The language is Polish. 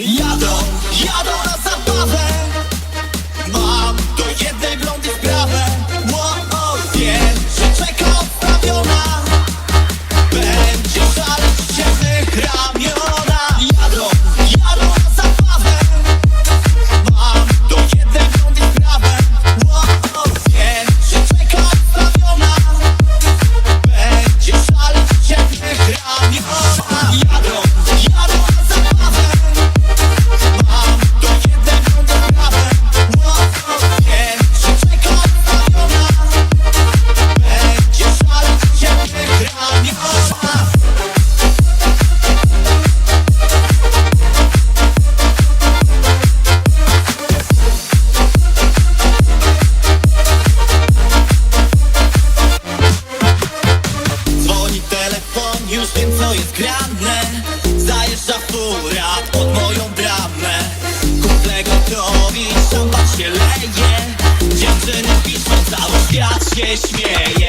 Я то to jest grandne Zajeżdża fura pod moją bramę. Kumple gotowi, szampan się leje. Dziewczyny piszą, cały świat się śmieje.